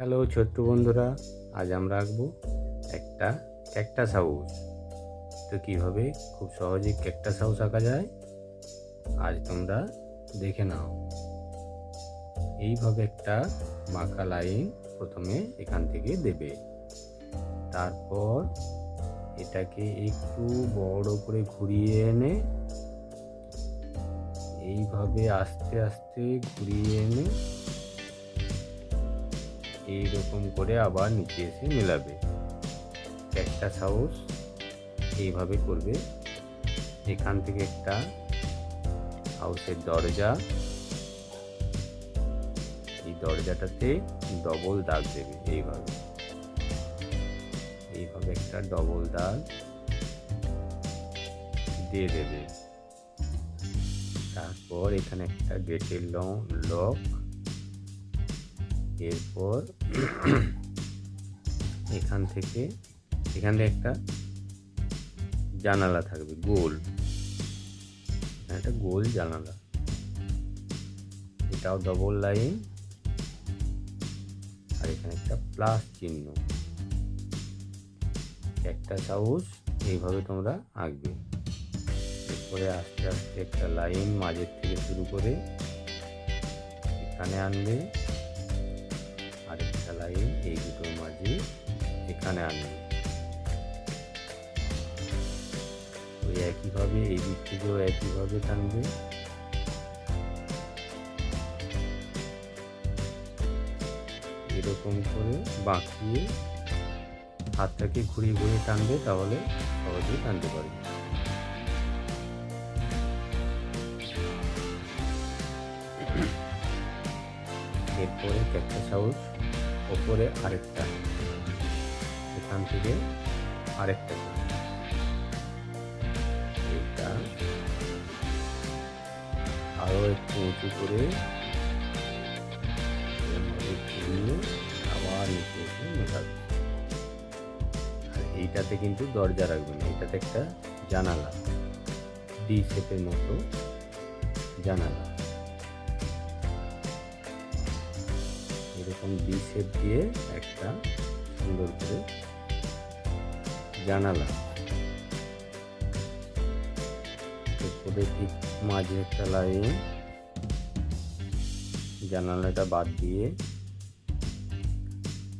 Hello ছোট্ট বন্ধুরা, আজ আমরা আঁকবো একটা ক্যাকটাস হাউস তো কীভাবে? খুব সহজে ক্যাকটাস হাউস আঁকা যায়। আজ তোমরা দেখে নাও। এইভাবে একটা বাঁকা লাইন প্রথমে এখান থেকে দেবে। তারপর এটাকে একটু বড় করে ঘুরিয়ে এনে এইভাবে আস্তে আস্তে ঘুরিয়ে এনে এইরকম করে আবার নিচে এসে মেলাবে। একটা হাউস এইভাবে করবে। এখান থেকে একটা হাউসের দরজা। এই দরজাটাতে ডবল দাগ দেবে এইভাবে। এইভাবে একটা ডবল দাগ দিয়ে দেবে। তারপর এখানে একটা গেটের লক এরপর এখান থেকে, এখানে একটা জানালা থাকবে, গোল। একটা গোল জানালা। এটাও ডবল লাইন আর এখানে একটা প্লাস চিহ্ন। একটা হাউস এইভাবে তোমরা আঁকবে। এরপরে আস্তে আস্তে একটা লাইন মাঝের থেকে শুরু করে এখানে আনবে। লাইন এই দুটোর মাঝে এখানে আনবে। ওই একইভাবে এই দিক থেকেও একইভাবে টানবে। এরকম করে বাঁকিয়ে হাতটাকে ঘুরিয়ে ঘুরিয়ে টানবে, তাহলে সহজেই টানতে পারবে। এরপরে ক্যাকটাস হাউস। ওপরে আরেকটা। এখান থেকে আরেকটা করে। এইটা আরও একটু উঁচু করে আবার আর এইটাতে কিন্তু দরজা রাখবেন এইটাতে একটা জানালা। ডি শেপের মতো জানালা। এরকম ডি শেপ দিয়ে একটা সুন্দর করে জানালা। এরপরে ঠিক মাঝে একটা লাইন জানালাটা বাদ দিয়ে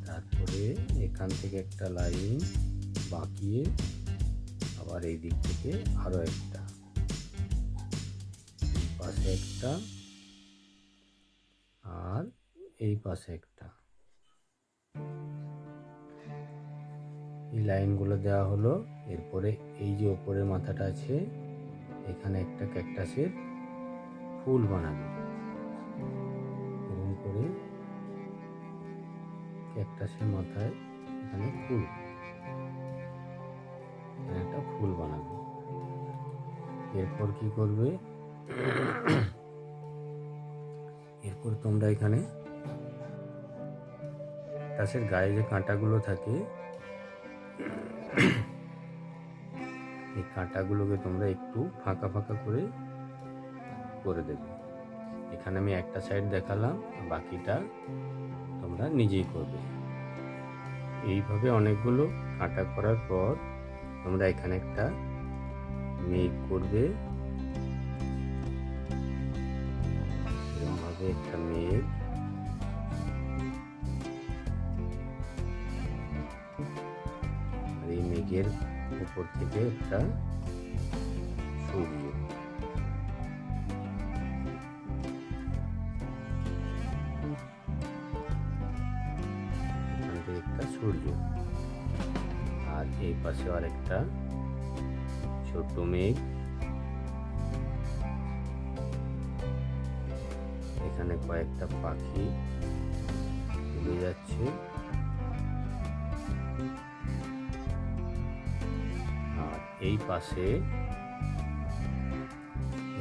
তারপরে এখান থেকে একটা লাইন বাঁকিয়ে আবার এই দিক থেকে আরও একটা। পাশে একটা এই পাশে একটা। এই লাইনগুলো দেওয়া হলো। এরপরে এই যে ওপরের মাথাটা আছে, এখানে একটা ক্যাকটাসের ফুল বানাবে। এরকম করে ক্যাকটাসের মাথায় এখানে ফুল একটা ফুল বানাবে। এরপর কি করবে? এরপর তোমরা এখানে ক্যাকটাসের গায়ে যে কাঁটাগুলো থাকে, এই কাঁটাগুলোকে তোমরা একটু ফাঁকা ফাঁকা করে করে দেবে। এখানে আমি একটা সাইড দেখালাম, বাকিটা তোমরা নিজেই করবে। এইভাবে অনেকগুলো কাঁটা করার পর তোমরা এখানে একটা মেঘ করবে। এরকমভাবে একটা মেঘ মেঘের উপর থেকে একটা সূর্য একটা সূর্য আর এই পাশে আরেকটা ছোট মেঘ। এখানে কয়েকটা পাখি উড়ে যাচ্ছে। এই পাশে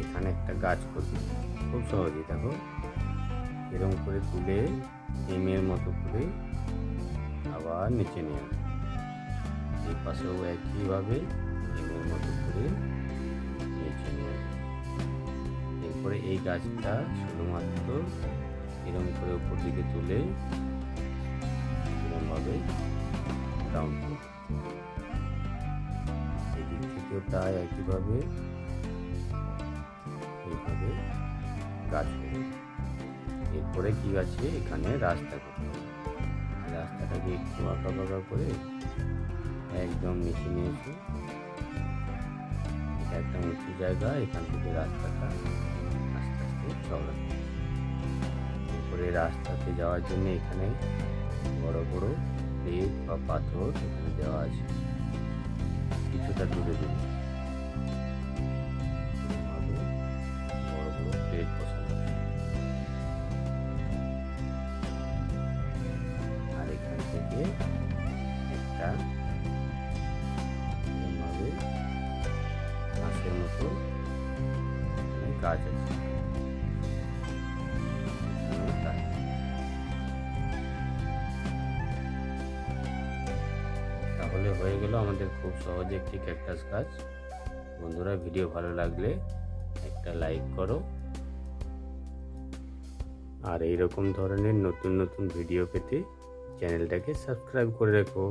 এখানে একটা গাছ করবে। খুব সহজেই দেখো। এরকম করে তুলে এমের মতো করে আবার নিচে নিয়ে এই পাশেও একইভাবে এমের মতো করে নিচে নিয়ে এরপরে এই গাছটা শুধুমাত্র এরকম করে উপর দিকে তুলে ডাউন করব। প্রায় একইভাবে এইভাবে গাছ এরপরে কি আছে? এখানে রাস্তা করতে হবে। রাস্তাটাকে একটু আঁকা বাঁকা করে একদম নিচে নিয়ে এসে। এটা একটা উঁচু জায়গা, এখান থেকে রাস্তাটা আস্তে আস্তে চওড়া। এরপরে রাস্তাতে যাওয়ার জন্য এখানে বড় বড় প্লেট বা পাথর এখানে দেওয়া আছে। il se tape. তাহলে হয়ে গেল আমাদের খুব সহজে একটি ক্যাকটাস গাছ। বন্ধুরা, ভিডিও ভালো লাগলে একটা লাইক করো। আর এই রকম ধরনের নতুন নতুন ভিডিও পেতে চ্যানেলটাকে সাবস্ক্রাইব করে রেখো।